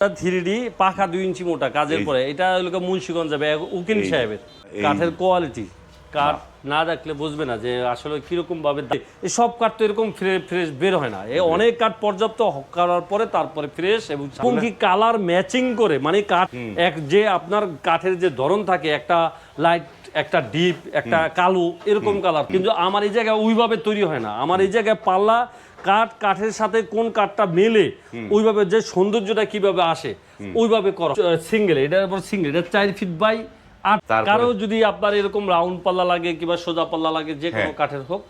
Three D পাখা দুই ইঞ্চি মোটা কাজের পরে। এটা মুন্সিগঞ্জ যাবে উকিল সাহেবের। কাঠের কোয়ালিটি কাঠ না। দেখলে বুঝবে না যে আসলে কীরকম ভাবে সব কাঠ তো এরকম ফ্রেশ বের হয় না। এই অনেক কাঠ পর্যাপ্ত করার পরে তারপরে ফ্রেশ এবং কি কালার ম্যাচিং করে মানে কাঠ এক যে আপনার কাঠের যে ধরন থাকে একটা লাইট একটা ডিপ একটা কালো এরকম কালার কিন্তু আমার এই জায়গায় ওইভাবে তৈরি হয় না। আমার এই জায়গায় পাল্লা কাঠ কাঠের সাথে কোন কাঠটা মেলে ওইভাবে যে সৌন্দর্যটা কীভাবে আসে ওইভাবে করো। সিঙ্গেল এটার উপর সিঙ্গেল এটা চার ফিট বাই আর কারও যদি আপনার এরকম রাউন্ড পাল্লা লাগে কিংবা সোজা পাল্লা লাগে যে কোনো হ্যাঁ। কাঠের হোক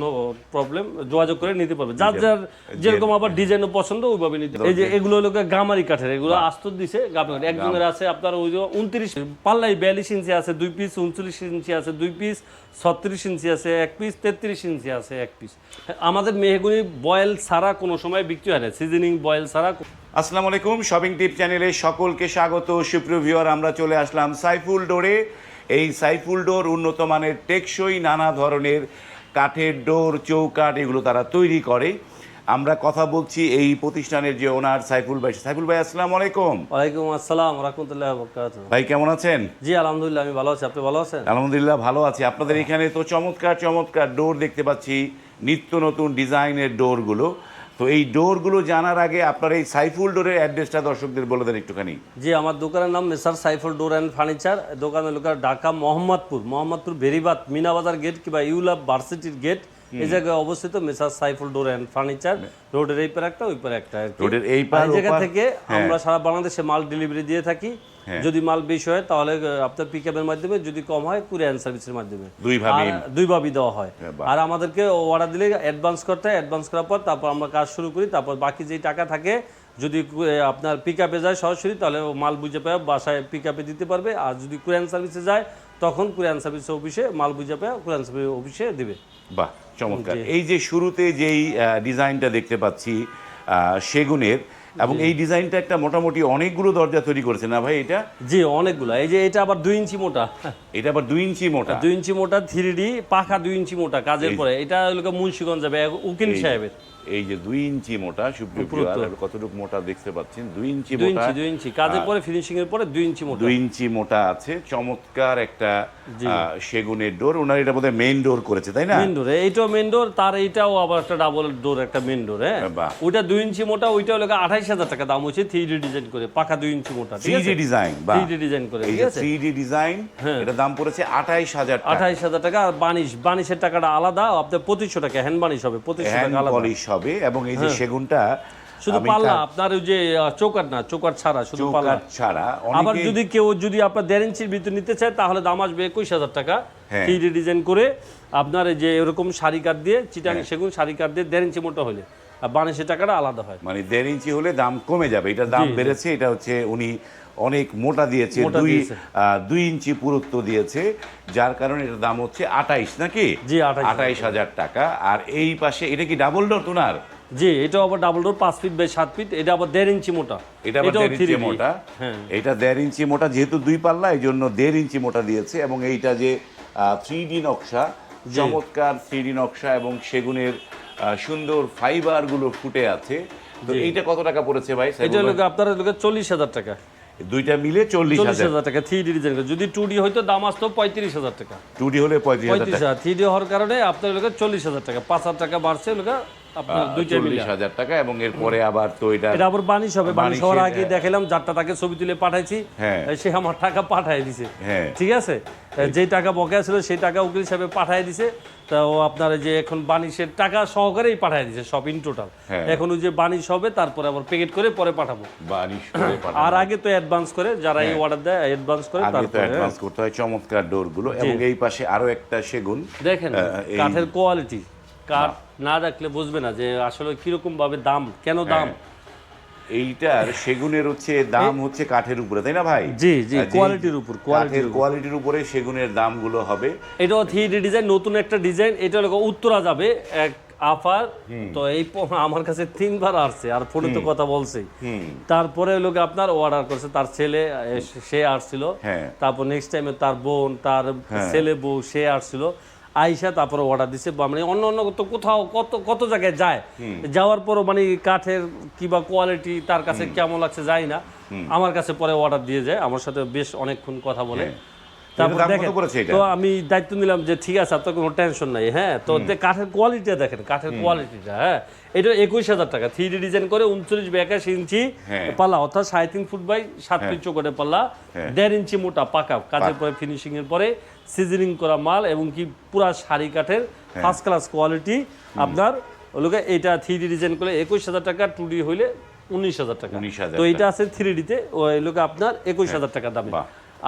নো প্রবলেম যোগাযোগ করে নিতে পারবে। যার যার যেরকম আবার ডিজাইনও পছন্দ ওইভাবে নিতে এই যে এগুলো হলো গামারি কাঠের এগুলো আস্তর দিছে গামারি। একজনের আছে আপনার ওই যে উনত্রিশ পাল্লাই বিয়াল্লিশ ইঞ্চি আছে দুই পিস উনচল্লিশ ইঞ্চি আছে দুই পিস ছত্রিশ ইঞ্চি আছে এক পিস তেত্রিশ ইঞ্চি আছে এক পিস। আমাদের মেহগুনি বয়েল ছাড়া কোনো সময় বিক্রি হয় না। সিজনিং বয়েল ছাড়া আসসালামু আলাইকুম শপিং টিপ চ্যানেলে সকলকে স্বাগত। সুপ্রিয় ভিউয়ার আমরা চলে আসলাম সাইফুল ডোরে। এই সাইফুল ডোর উন্নত মানের টেকসই নানা ধরনের কাঠের ডোর চৌকাঠ এগুলো তারা তৈরি করে। আমরা কথা বলছি এই প্রতিষ্ঠানের যে ওনার সাইফুল ভাই। সাইফুল ভাই আসসালামু আলাইকুম। ওয়ালাইকুম আসসালাম রহমতুল্লাহ বরকাতুহ। ভাই কেমন আছেন? জি আলহামদুলিল্লাহ আমি ভালো আছি। আপনি ভালো আছেন? আলহামদুলিল্লাহ ভালো আছি। আপনাদের এখানে তো চমৎকার চমৎকার ডোর দেখতে পাচ্ছি। নিত্য নতুন ডিজাইনের ডোরগুলো। তো এই ডোরগুলো জানার আগে আপনার এই সাইফুল ডোরের অ্যাড্রেসটা দর্শকদের বলে দেন একটুখানি। জি আমার দোকানের নাম messrs Saiful door and furniture. দোকানের লোকার ঢাকা মোহাম্মদপুর মোহাম্মদপুর বেরিবাদ মিনাবাজার গেট কিংবা ইউলাভ ভার্সিটির গেট এই জায়গায় অবস্থিত messrs Saiful door and furniture. রোডের এই পারে একটা ওই পারে একটা রোডের এই পার, জায়গা থেকে হ্যাঁ। আমরা সারা বাংলাদেশে মাল ডেলিভারি দিয়ে থাকি। যদি মাল বেশি হয় তাহলে আপনার পিক আপের মাধ্যমে যদি কম হয় কুরিয়ান সার্ভিসের মাধ্যমে। দুইভাবেই। আর দুইভাবেই দেওয়া হয়। হ্যাঁ, আর আমাদেরকে অর্ডার দিলে অ্যাডভান্স করতে হয় অ্যাডভান্স করার পর তারপর আমরা কাজ শুরু করি তারপর বাকি যেই টাকা থাকে যদি আপনার পিক আপে যায় সরাসরি তাহলে মাল বুঝে পায় বাসায় পিক আপে দিতে পারবে। আর যদি কুরিয়ান সার্ভিসে যায় তখন কুরিয়ান সার্ভিস অফিসে মাল বুঝে পায় কুরিয়ান সার্ভিস অফিসে দেবে। বাহ চমৎকার। এই যে শুরুতে যেই ডিজাইনটা দেখতে পাচ্ছি সেগুনের এবং এই ডিজাইনটা একটা মোটামুটি অনেকগুলো দরজা তৈরি করেছে না ভাই এটা? জি অনেকগুলো। এই যে এটা আবার দুই ইঞ্চি মোটা। এটা আবার দুই ইঞ্চি মোটা। দুই ইঞ্চি মোটা থ্রি ডি পাখা দুই ইঞ্চি মোটা কাজের পরে। এটা গিয়ে মুন্সিগঞ্জ যাবে উকিল সাহেবের। এই যে দুই ইঞ্চি মোটা কতটুকু মোটা দেখতে পাচ্ছেন? দুই ইঞ্চি মোটা। ইঞ্চি দুই ইঞ্চি। কাজের পরে ফিনিশিং এর পরে দুই ইঞ্চি মোটা। দুই ইঞ্চি মোটা আছে। চমৎকার একটা সেগুনের ডোর। ওনার এটা বোধহয় মেইন ডোর করেছে তাই না? মেন ডোর এইটাও মেন ডোর তার এইটাও আবার একটা ডাবল ডোর একটা মেন ডোর হ্যাঁ। ওইটা দুই ইঞ্চি মোটা ওইটা হলো আঠাইশ হাজার টাকা দাম হচ্ছে থ্রি ডি ডিজাইন করে পাকা দুই ইঞ্চি মোটা থ্রি ডিজাইন বা থ্রি ডি ডিজাইন করে এই ঠিক আছে? থ্রি ডি ডিজাইন এটা দাম পড়েছে আঠাইশ হাজার টাকা। আঠাইশ হাজার টাকা আর বানিশ বানিশের টাকাটা আলাদা আপনার পঁচিশশো টাকা হ্যান্ড বানিশ হবে পঁচিশশো টাকা আলাদা। পলিশ হবে এবং এই যে সেগুনটা শুধু পাল্লা আপনার ওই যে চৌকাট না চৌকাট ছাড়া শুধু পাল্লা। ছাড়া আবার যদি কেউ যদি আপনার দেড় ইঞ্চির ভিতরে নিতে চায় তাহলে দাম আসবে একুশ হাজার টাকা। হ্যাঁ। থ্রি ডিজাইন করে আপনার এই যে এরকম শাড়ি কাঠ দিয়ে চিটাং হ্যাঁ। সেগুন শাড়ি কাঠ দিয়ে দেড় ইঞ্চি মোটা হলে। বানিশের টাকাটা আলাদা হয়। মানে দেড় ইঞ্চি হলে দাম কমে যাবে। এটা দাম। বেড়েছে এটা হচ্ছে উনি অনেক মোটা দিয়েছে দুই দুই ইঞ্চি পুরুত্ব দিয়েছে যার কারণে এটার দাম হচ্ছে আঠাইশ নাকি? জি, 28 আঠাইশ হাজার টাকা। আর এই পাশে এটা কি ডাবল ডোর তোনার? জি এটাও আবার ডাবল ডোর পাঁচ ফিট বাই সাত ফিট এটা আবার দেড় ইঞ্চি মোটা। এটা আবার দেড় ইঞ্চি মোটা। হ্যাঁ। এটা দেড় ইঞ্চি মোটা যেহেতু দুই পাল্লা এই জন্য দেড় ইঞ্চি মোটা দিয়েছে। এবং এইটা যে থ্রি ডি নকশা চমৎকার থ্রি ডি নকশা এবং সেগুনের সুন্দর ফাইবারগুলো ফুটে আছে। তো এইটা কত টাকা পড়েছে ভাই? এটা লোকে আপনারা হলো চল্লিশ হাজার টাকা। দুইটা মিলে চল্লিশ হাজার। টাকা থ্রি ডি ডিজাইন যদি টু ডি হয়তো দাম আসতো পঁয়ত্রিশ হাজার টাকা। টু ডি হলে পঁয়ত্রিশ হাজার থ্রি ডি হওয়ার কারণে আপনার লোকের চল্লিশ হাজার টাকা পাঁচ হাজার টাকা বাড়ছে লোকা আপনার দুইটা মিলে চল্লিশ হাজার টাকা এবং এরপরে আবার তো এটা এটা আবার বানিশ হবে। বানিশ হওয়ার আগে। দেখালাম যারটা তাকে ছবি তুলে পাঠাইছি হ্যাঁ। সে আমার টাকা পাঠাই দিছে। হ্যাঁ। ঠিক আছে? টাকা বকেয়া ছিল সেই টাকা উকিল সাহেব পাঠাই দিছে। তা ও আপনার যে এখন বানিশের টাকা সহকারেই পাঠাই দিছে সব ইন টোটাল হ্যাঁ। এখন ওই যে বানিশ হবে তারপরে আবার প্যাকেট করে পরে পাঠাবো। করে আর আগে তো অ্যাডভান্স করে যারা এই অর্ডার দেয় অ্যাডভান্স করে। তারপরে অ্যাডভান্স করতে হয় চমৎকার ডোরগুলো এবং এই পাশে আরও একটা সেগুন দেখেন কাঠের কোয়ালিটি কাঠ না দেখলে বুঝবে না যে আসলে কীরকম ভাবে দাম কেন দাম? হ্যাঁ। এইটার সেগুনের হচ্ছে দাম হচ্ছে কাঠের উপরে তাই না ভাই? জি, জি, কোয়ালিটির উপর, কোয়ালিটির কোয়ালিটির উপরে। সেগুনের দামগুলো হবে। এটাও থ্রি ডিজাইন নতুন একটা ডিজাইন এটা উত্তরা যাবে এক আফার তো এই আমার কাছে তিনবার আসছে আর ফোনে তো কথা বলছে তারপরে লোক আপনার অর্ডার করছে তার ছেলে সে আসছিল। হ্যাঁ। তারপর নেক্সট টাইমে তার বোন তার ছেলে বউ সে আসছিল। আইসা তারপরে অর্ডার দিছে বা মানে অন্য অন্য তো কোথাও কত কত জায়গায় যায়। যাওয়ার পরও মানে কাঠের কিবা কোয়ালিটি তার কাছে কেমন লাগছে যায় না। আমার কাছে পরে অর্ডার দিয়ে যায় আমার সাথে বেশ অনেকক্ষণ কথা বলে। হ্যাঁ। তারপর দেখেন? তো আমি দায়িত্ব নিলাম যে ঠিক আছে আপনার কোনো টেনশন নাই হ্যাঁ? তো কাঠের কোয়ালিটিটা দেখেন কাঠের কোয়ালিটিটা হ্যাঁ? এটা একুশ হাজার টাকা থ্রি ডিজাইন করে উনচল্লিশ একাশ ইঞ্চি হ্যাঁ। পাল্লা অর্থাৎ সাড়ে তিন ফুট বাই সাত ফিট চৌকটে পাল্লা হ্যাঁ। দেড় ইঞ্চি মোটা পাকা কাজের পরে ফিনিশিং এর পরে সিজনিং করা মাল এবং কি পুরা শাড়ি কাঠের হ্যাঁ। ফার্স্ট ক্লাস কোয়ালিটি আপনার ওগুলোকে এটা থ্রি ডি ডিজাইন করে একুশ হাজার টাকা টু ডি হইলে উনিশ হাজার টাকা। তো এটা আছে থ্রি ডিতে ওই লোকে আপনার একুশ হাজার টাকা দামে।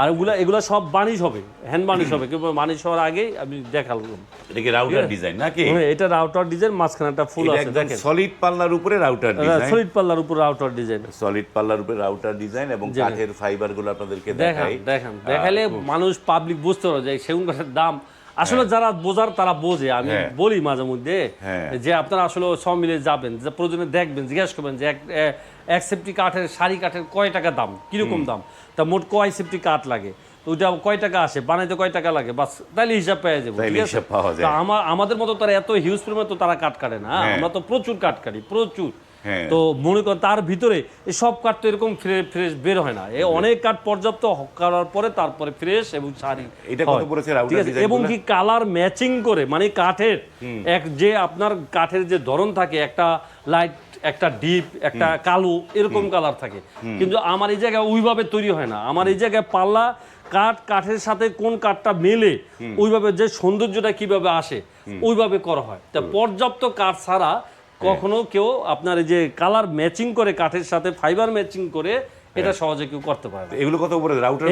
আর ওগুলা এগুলা সব বানিশ হবে হ্যান্ড বানিশ হবে। কিন্তু বানিশ হওয়ার আগেই আমি দেখালাম। এটা কি রাউটার ডিজাইন নাকি? হ্যাঁ, এটা রাউটার ডিজাইন মাঝখানে একটা ফুল আছে দেখেন। সলিড পাল্লার উপরে রাউটার ডিজাইন সলিড পাল্লার উপর রাউটার ডিজাইন সলিড পাল্লার উপরে রাউটার ডিজাইন এবং কাঠের ফাইবারগুলো আপনাদেরকে দেখাই। দেখান দেখালে মানুষ পাবলিক বুঝতে পারবে যে সেগুন কাঠের দাম। আসলে যারা বোঝার তারা বোঝে। আমি হ্যাঁ। বলি মাঝে মধ্যে হ্যাঁ। যে আপনারা আসলে সব মিলে যাবেন যে প্রয়োজনে দেখবেন জিজ্ঞেস করবেন যে এক- সেফটি কাঠের শাড়ি কাঠের কয় টাকা দাম? কীরকম দাম? তা মোট কয় সেফটি কাঠ লাগে? তো ওইটা কয় টাকা আসে? বানাইতে কয় টাকা লাগে? বাস তাইলে হিসাব পাওয়া যাবে আমার আমাদের মতো তারা এত হিউজ পরিমাণ তো তারা কাঠ কাটে না। হ্যাঁ? আমরা তো প্রচুর কাঠ কাটি প্রচুর। তো মনে করেন তার ভিতরে এই সব কাঠ তো এরকম ফ্রেশ বের হয় না। এই অনেক কাঠ পর্যাপ্ত করার পরে তারপরে ফ্রেশ এবং শাড়ি এটা কত পড়েছে ঠিক আছে? এবং কি কালার ম্যাচিং করে মানে কাঠের এক যে আপনার কাঠের যে ধরন থাকে একটা লাইট একটা ডিপ একটা কালো এরকম কালার থাকে। কিন্তু আমার এই জায়গায় ওইভাবে তৈরি হয় না। আমার এই জায়গায় পাল্লা কাঠ কাঠের সাথে কোন কাঠটা মেলে ওইভাবে যে সৌন্দর্যটা কীভাবে আসে ওইভাবে করা হয়। তা পর্যাপ্ত কাঠ ছাড়া কখনো কেউ আপনার এই যে কালার ম্যাচিং করে কাঠের সাথে ফাইবার ম্যাচিং করে এটা সহজে কেউ করতে পারে না। এগুলো কত উপরে? রাউটার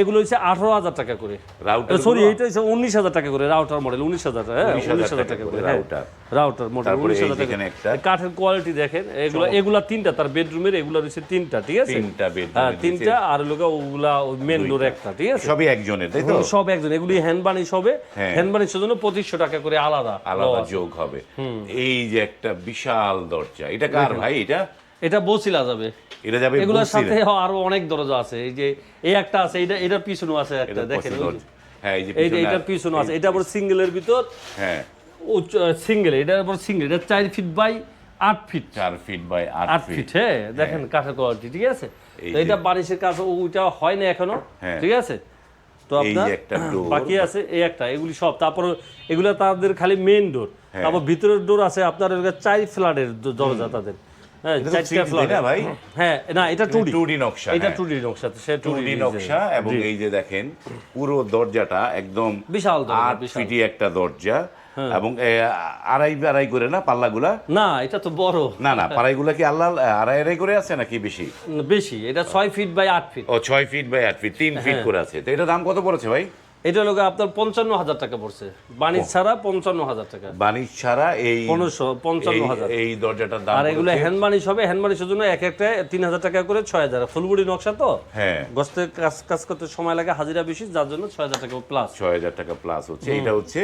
এগুলো হচ্ছে আঠারো হাজার টাকা করে। রাউটার সরি এইটা হচ্ছে উনিশ হাজার টাকা করে রাউটার মডেল উনিশ হাজার টাকা হ্যাঁ 19,000 উনিশ হাজার টাকা করে router। রাউটার মডেল উনিশ এই হাজার টাকা কাঠের কোয়ালিটি দেখেন এগুলো এগুলা তিনটা তার বেডরুমের এগুলো রয়েছে তিনটা ঠিক আছে? তিনটা হ্যাঁ তিনটা আর লোক ওগুলা মেন ডোর একটা ঠিক আছে? সবই একজনের তাই তো? সব একজন এগুলি হ্যান্ড বানিশ হবে হ্যাঁ। হ্যান্ড বানিশের জন্য পঁচিশশো টাকা করে আলাদা আলাদা যোগ হবে। এই যে একটা বিশাল দরজা এটা কার ভাই এটা? এটা বসিলা যাবে। এটা যাবে এগুলোর সাথে আরও অনেক দরজা আছে। এই যে এই একটা আছে এটা এটার পিছনে আছে একটা দেখেন। হ্যাঁ এই যে এটার পিছনে আছে। এটা আবার সিঙ্গেলের ভিতর। হ্যাঁ। সিঙ্গেল এটার আবার সিঙ্গেল এটা চার ফিট বাই আট ফিট চার ফিট বাই আট ফিট ফিট হ্যাঁ দেখেন কাঠের কোয়ালিটি ঠিক আছে? এটা বারিশের কাজ ওইটা হয় না এখনও হ্যাঁ। ঠিক আছে? তো আপনার একটা বাকি আছে এই একটা এগুলি সব। তারপর এগুলো তাদের খালি মেইন ডোর হ্যাঁ। তারপর ভিতরের ডোর আছে আপনার চাই চার ফ্ল্যাটের দরজা তাদের। হ্যাঁ এটা তো চারটা 3D ফ্ল্যাট না ভাই? হ্যাঁ না এটা টু ডি 2D নকশা, এটা হ্যাঁ। টু ডি নকশা সে নকশা এবং এই যে দেখেন পুরো দরজাটা একদম বিশাল ফিটি একটা দরজা। এবং এ, আড়াই আড়াই করে না পাল্লাগুলা? না এটা তো বড়। না না পাড়াইগুলা কি আল্লাহ আড়াই আড়াই করে আছে নাকি বেশি? বেশি এটা ছয় ফিট বাই আট ফিট। ও ছয় ফিট বাই আট ফিট তিন হ্যাঁ। ফিট করে আছে। তো এটা দাম কত পড়েছে ভাই? এটা হলো আপনার পঞ্চান্ন হাজার টাকা পড়ছে। ছাড়া পঞ্চান্ন হাজার টাকা। ছাড়া এই পনেরোশো পঞ্চান্ন হাজার। এই দরজাটার দাম আর এগুলো হ্যান্ড হবে হ্যান্ড জন্য এক একটা তিন হাজার টাকা করে ছয় হাজার। ফুলবুড়ি নকশা তো? হ্যাঁ। গস্তে কাজ কাজ করতে সময় লাগে হাজিরা বেশি যার জন্য ছয় হাজার টাকা প্লাস ছয় হাজার টাকা প্লাস হচ্ছে। এটা হচ্ছে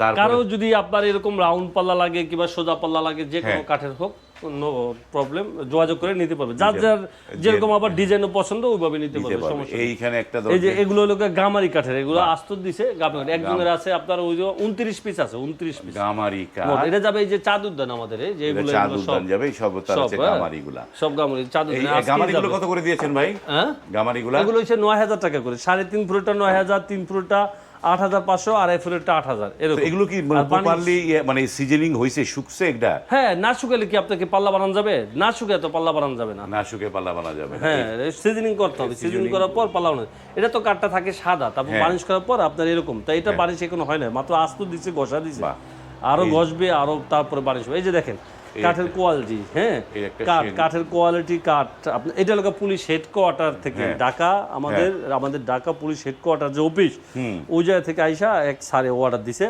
তার কারও যদি আপনার এরকম রাউন্ড পাল্লা লাগে কিংবা সোজা পাল্লা লাগে যে কোনো হ্যাঁ। কাঠের হোক নো প্রবলেম যোগাযোগ করে নিতে পারবে। যার যার যেরকম আবার ডিজাইনও পছন্দ ওইভাবে নিতে পারবে সমস্যা এইখানে একটা এই যে এগুলো হলো গামারি কাঠের এগুলো আস্তর দিছে গামারি একজনের আছে আপনার ওই যে উনত্রিশ পিস আছে উনত্রিশ পিস গামারি কাঠ। এটা যাবে এই যে চাঁদ উদ্যান আমাদের যে এগুলো চাঁদ সব উদ্যান যাবে সব তার হচ্ছে হ্যাঁ। গামারিগুলা। সব গামারি চাঁদ উদ্যান গামারিগুলো কত করে দিয়েছেন ভাই? হ্যাঁ? গামারিগুলা? এগুলো হচ্ছে নয় হাজার টাকা করে সাড়ে তিন ফুটটা নয় হাজার তিন ফুটটা আট হাজার পাঁচশো ফুটটা আট হাজার এরকম। এগুলো কি প্রপারলি মানে সিজনিং হয়েছে শুকছে এটা? হ্যাঁ না শুকালে কি আপনাকে পাল্লা বানানো যাবে? না শুকায় তো পাল্লা বানানো যাবে না। না শুকে পাল্লা বানা যাবে হ্যাঁ সিজনিং করতে হবে। সিজনিং করার পর পাল্লা বানানো এটা তো কাঠটা থাকে সাদা তারপর হ্যাঁ। বানিশ করার পর আপনার এরকম। তাই এটা বানিশ এখনও হয় না মাত্র আস্ত দিচ্ছে ঘষা দিচ্ছে। আরও ঘষবে আরও তারপরে বানিশ হবে। এই যে দেখেন কাঠের কোয়ালিটি হ্যাঁ? কাঠ কাঠের কোয়ালিটি কাঠ। আপনি- এটা লোক পুলিশ হেডকোয়ার্টার থেকে হ্যাঁ। ঢাকা আমাদের আমাদের ঢাকা পুলিশ হেডকোয়ার্টার যে অফিস ওই জায়গা থেকে আইসা এক সারে অর্ডার দিছে।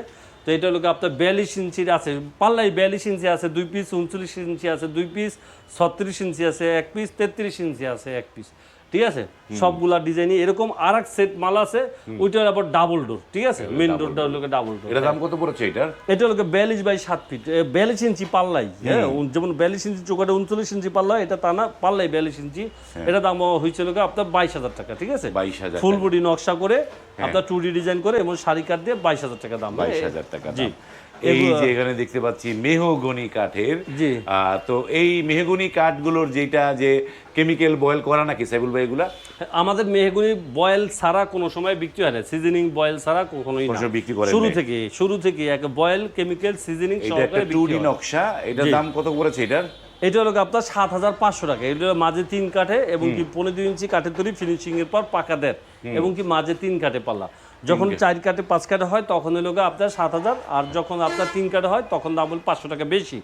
তো এটা লোক আপনার বিয়াল্লিশ ইঞ্চির আছে পাল্লাই বিয়াল্লিশ ইঞ্চি আছে দুই পিস উনচল্লিশ ইঞ্চি আছে দুই পিস ছত্রিশ ইঞ্চি আছে এক পিস তেত্রিশ ইঞ্চি আছে এক পিস ঠিক আছে? সবগুলা ডিজাইনই এরকম আর এক সেট মাল আছে ওইটার আবার ডাবল ডোর ঠিক আছে? মেন ডোরটা হলো ডাবল ডোর এটা দাম কত পড়েছে এটার? এটা হলো বিয়াল্লিশ বাই সাত ফিট বিয়াল্লিশ ইঞ্চি পাল্লাই হ্যাঁ? যেমন বিয়াল্লিশ ইঞ্চি চোখাটা উনচল্লিশ ইঞ্চি পাল্লা এটা তা না পাল্লাই বিয়াল্লিশ ইঞ্চি। এটা দাম হয়েছিল আপনার বাইশ হাজার টাকা ঠিক আছে? 22,000 ফুল বডি নকশা করে আপনার টু ডিজাইন করে এবং শাড়ি কাট দিয়ে বাইশ হাজার টাকা দাম। বাইশ হাজার টাকা জি। এই যে এখানে দেখতে পাচ্ছি মেহগনি কাঠের। জি। তো এই মেহগনি কাঠগুলোর যেটা যে কেমিক্যাল বয়েল করা নাকি সাইবুল ভাই এগুলা? আমাদের মেহগুনি বয়েল ছাড়া কোনো সময় বিক্রি হয় না। সিজনিং বয়েল ছাড়া কখনোই না। বিক্রি করেন শুরু থেকে শুরু থেকে এক বয়েল কেমিক্যাল সিজনিং এটা একটা সহকারে বিক্রি নকশা। এটার দাম কত পড়েছে এটার? এটা হলো আপনার সাত হাজার পাঁচশো টাকা। এটা হলো মাঝে তিন কাঠে এবং কি পনেরো দুই ইঞ্চি কাঠে তৈরি ফিনিশিং এর পর পাকা দেড় এবং কি মাঝে তিন কাঠে পাল্লা। যখন চার কাঠে পাঁচ কাঠে হয় তখন হলো আপনার সাত হাজার আর যখন আপনার তিন কাঠে হয় তখন দাম হলো পাঁচশো টাকা বেশি।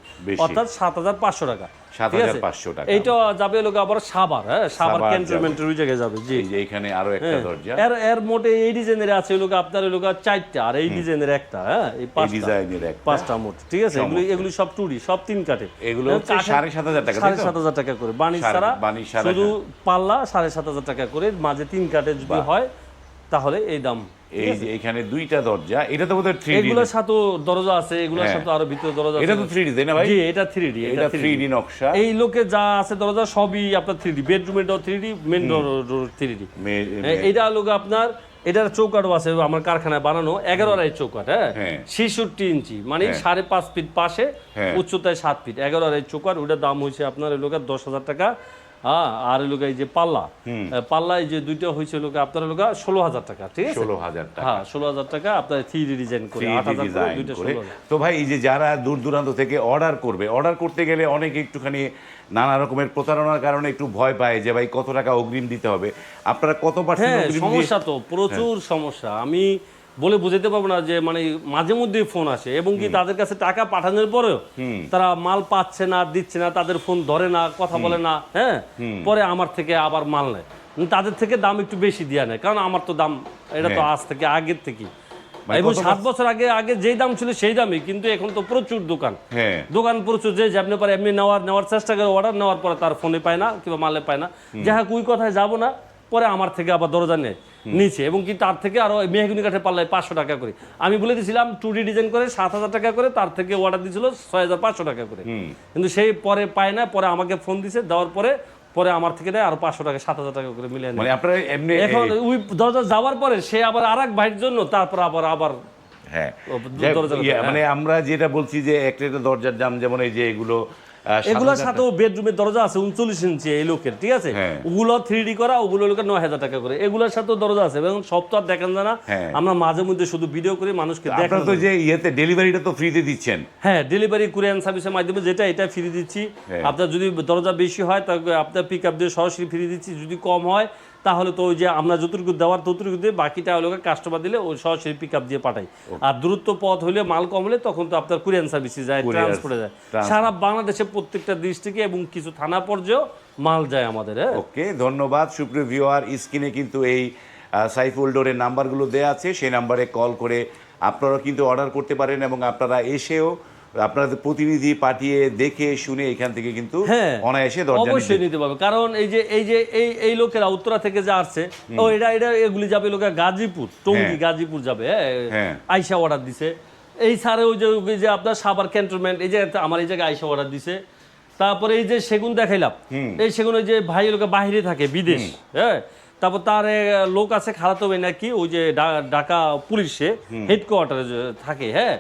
অর্থাৎ সাত হাজার পাঁচশো টাকা। ঠিক আছে? 7,500 টাকা। এইটা যাবে হলো আবার সাবার হ্যাঁ? সাবার ক্যান্টনমেন্টের ওই জায়গায় যাবে জি। এখানে আরও একটা হ্যাঁ। দরজা। এর এর মোটে এই ডিজাইনের আছে হলো আপনার হলো চারটা আর এই ডিজাইনের একটা হ্যাঁ? এই পাঁচটা। ডিজাইনের একটা। পাঁচটা মোট ঠিক আছে? এগুলি এগুলি সব টুরি সব তিন কাঠে। এগুলো সাড়ে সাত হাজার টাকা, সাড়ে সাত হাজার টাকা করে। ছাড়া বানিশ শুধু পাল্লা সাড়ে সাত হাজার টাকা করে মাঝে তিন কাঠে যদি হয় তাহলে এই দাম এই যে এখানে দুইটা দরজা এটা তো বোধহয় থ্রি এগুলোর সাথে দরজা আছে এগুলোর হ্যাঁ। সাথে আরও ভিতরে দরজা এটা তো থ্রি ডি তাই না ভাই? জি এটা থ্রি ডি এটা থ্রি ডি নকশা। এই লোকে যা আছে দরজা সবই আপনার থ্রি ডি বেডরুমের three D main three D লোক আপনার এটার চৌকাটও আছে আমার কারখানায় বানানো এগারো আড়াই চৌকাট হ্যাঁ? হ্যাঁ। ছেষট্টি ইঞ্চি মানে হ্যাঁ। সাড়ে পাঁচ ফিট পাশে। উচ্চতায় সাত ফিট এগারো আড়াই চৌকাট ওটার দাম হয়েছে আপনার এই লোকের দশ হাজার টাকা। হ্যাঁ আর যে পাল্লা যে দুইটা হয়েছে লোকে আপনার লোক ষোলো হাজার টাকা ঠিক আছে? ষোলো হাজার টাকা। হ্যাঁ ষোলো হাজার টাকা আপনার থ্রি ডিজাইন করে আট 3D হাজার করে ডিজাইন দুইটা করে। তো ভাই এই যে যারা দূর দূরান্ত থেকে অর্ডার করবে অর্ডার করতে গেলে অনেকে একটুখানি নানা রকমের প্রতারণার কারণে একটু ভয় পায় যে ভাই কত টাকা অগ্রিম দিতে হবে? আপনারা কত পার্সেন্ট হ্যাঁ সমস্যা তো প্রচুর সমস্যা। আমি বলে বুঝাতে পারব না যে মানে মাঝে মধ্যে ফোন আসে। এবং কি তাদের কাছে টাকা পাঠানোর পরেও তারা মাল পাচ্ছে না দিচ্ছে না তাদের ফোন ধরে না কথা বলে না হ্যাঁ? পরে আমার থেকে আবার মাল নেয়। তাদের থেকে দাম একটু বেশি দেওয়া নেয় কারণ আমার তো দাম এটা তো হ্যাঁ। আজ থেকে আগের থেকে। এবং সাত বছর আগে আগে যেই দাম ছিল সেই দামই কিন্তু এখন তো প্রচুর দোকান। হ্যাঁ। দোকান প্রচুর যে যেমনি পারে এমনি নেওয়ার নেওয়ার চেষ্টা করে অর্ডার নেওয়ার পরে তার ফোনে পায় না কিংবা মালে পায় না। যাহা কুই কথায় যাব না। পরে আমার থেকে আবার দরজা নেয় নিচে। এবং কি তার থেকে আরও মেহগুনি কাঠের পাল্লায় পাঁচশো টাকা করে। আমি বলে দিয়েছিলাম টু ডি ডিজাইন করে সাত হাজার টাকা করে তার থেকে অর্ডার দিয়েছিল ছয় হাজার পাঁচশো টাকা করে। কিন্তু সেই পরে পায় না পরে আমাকে ফোন দিছে দেওয়ার পরে পরে আমার থেকে নেয় আরও পাঁচশো টাকা সাত হাজার টাকা করে মিলে মানে আপনারা এমনি এখন ওই দরজা যাওয়ার পরে সে আবার আর এক ভাইয়ের জন্য তারপর আবার আবার হ্যাঁ। ইয়ে, মানে আমরা যেটা বলছি যে একটা একটা দরজার দাম যেমন এই যে এগুলো এগুলোর সাথেও বেডরুমের দরজা আছে উনচল্লিশ ইঞ্চি এই লোকের ঠিক আছে? হ্যাঁ। ওগুলো থ্রি করা ওগুলো লোকের নয় হাজার টাকা করে। এগুলোর সাথেও দরজা আছে এবং সব তো আর দেখান না। হ্যাঁ। আমরা মাঝে মধ্যে শুধু ভিডিও করে মানুষকে আপনারা তো যে ইয়েতে ডেলিভারিটা তো ফ্রিতে দিচ্ছেন। হ্যাঁ ডেলিভারি কুরিয়ান সার্ভিসের মাধ্যমে যেটা এটা ফ্রি দিচ্ছি। হ্যাঁ। আপনার যদি দরজা বেশি হয় তাহলে আপনার পিক আপ দিয়ে সরাসরি ফ্রি দিচ্ছি। যদি কম হয় তাহলে তো ওই যে আমরা যতটুকু দেওয়ার ততটুকু দিয়ে বাকিটা হলো কাস্টমার দিলে ওই সরাসরি পিক আপ দিয়ে পাঠাই আর দূরত্ব পথ হলে মাল কম হলে তখন তো আপনার কুরিয়ান সার্ভিসে যায় ট্রান্সপোর্টে যায়। সারা বাংলাদেশে প্রত্যেকটা ডিস্ট্রিক্টে এবং কিছু থানা পর্যায়েও মাল যায় আমাদের হ্যাঁ? ওকে ধন্যবাদ। সুপ্রিয় ভিওয়ার স্ক্রিনে কিন্তু এই সাইফুল ডোরের নাম্বারগুলো দেওয়া আছে সেই নাম্বারে কল করে আপনারা কিন্তু অর্ডার করতে পারেন এবং আপনারা এসেও আপনাদের প্রতিনিধি পাঠিয়ে দেখে শুনে এখান থেকে কিন্তু হ্যাঁ অনায়াসে দরজা অবশ্যই নিতে। পারবে। কারণ এই যে এই যে এই এই লোকেরা উত্তরা থেকে যা আসছে ও এটা এটা এগুলি যাবে লোকেরা গাজীপুর টঙ্গি হ্যাঁ। গাজীপুর যাবে হ্যাঁ। আইসা অর্ডার দিছে। এই স্যারে ওই যে ওই যে আপনার সাবার ক্যান্টনমেন্ট এই যে আমার এই জায়গায় আইসা অর্ডার দিছে। তারপরে এই যে সেগুন দেখাইলাম এই সেগুন ওই যে ভাই লোকে বাইরে থাকে বিদেশ হ্যাঁ? তারপর তার লোক আছে খালাতো ভাই নাকি? ওই যে ঢাকা পুলিশে হেডকোয়ার্টারে থাকে হ্যাঁ?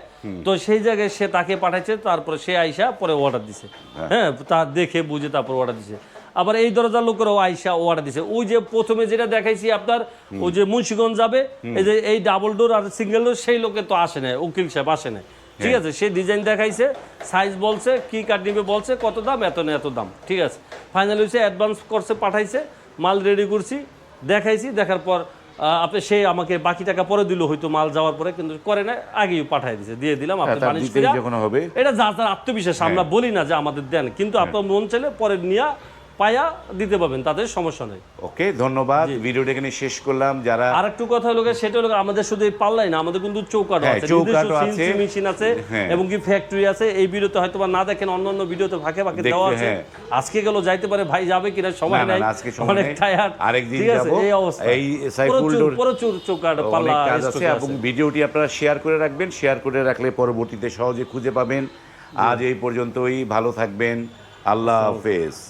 তো সেই জায়গায় সে তাকে পাঠাইছে তারপরে সে আইসা পরে অর্ডার দিছে। হ্যাঁ। তা দেখে বুঝে তারপর অর্ডার দিছে। আবার এই দরজার লোকেরও আইসা অর্ডার দিছে। ওই যে প্রথমে যেটা দেখাইছি আপনার ওই যে মুন্সিগঞ্জ যাবে এই যে এই ডাবল ডোর আর সিঙ্গেল ডোর সেই লোকে তো আসে না উকিল সাহেব আসে না ঠিক আছে? সে ডিজাইন দেখাইছে সাইজ বলছে কি কাট নিবে বলছে কত দাম এত না এত দাম। ঠিক আছে? ফাইনাল হয়েছে অ্যাডভান্স করছে পাঠাইছে মাল রেডি করছি। দেখাইছি দেখার পর আপনি সে আমাকে বাকি টাকা পরে দিল হয়তো মাল যাওয়ার পরে কিন্তু করে না আগেই পাঠাই দিছে দিয়ে দিলাম আপনি হ্যাঁ, তার এটা যার যার আত্মবিশ্বাস আমরা বলি না যে আমাদের দেন কিন্তু আপনার মন চাইলে পরে নিয়ে পায়া দিতে পারবেন তাদের সমস্যা নেই। ওকে ধন্যবাদ। ভিডিওটা এখানে শেষ করলাম যারা আর একটু কথা হলো সেটা হলো আমাদের শুধু এই পাল্লাই না আমাদের কিন্তু চৌকাট হ্যাঁ, আছে। মেশিন আছে হ্যাঁ। এবং কি ফ্যাক্টরি আছে এই ভিডিওতে হয়তো না দেখেন অন্য অন্য ভিডিওতে ফাঁকে ফাঁকে দেওয়া আছে। হ্যাঁ। আজকে গেল যাইতে পারে ভাই যাবে কিনা সময় নাই। আজকে সময় অনেক টায়ার আরেকদিন যাব। এই অবস্থা। এই সাইফুল প্রচুর চৌকাট পাল্লা কাজ আছে এবং ভিডিওটি আপনারা শেয়ার করে রাখবেন। শেয়ার করে রাখলে পরবর্তীতে সহজে খুঁজে পাবেন। আজ এই পর্যন্তই ভালো থাকবেন। আল্লাহ হাফেজ।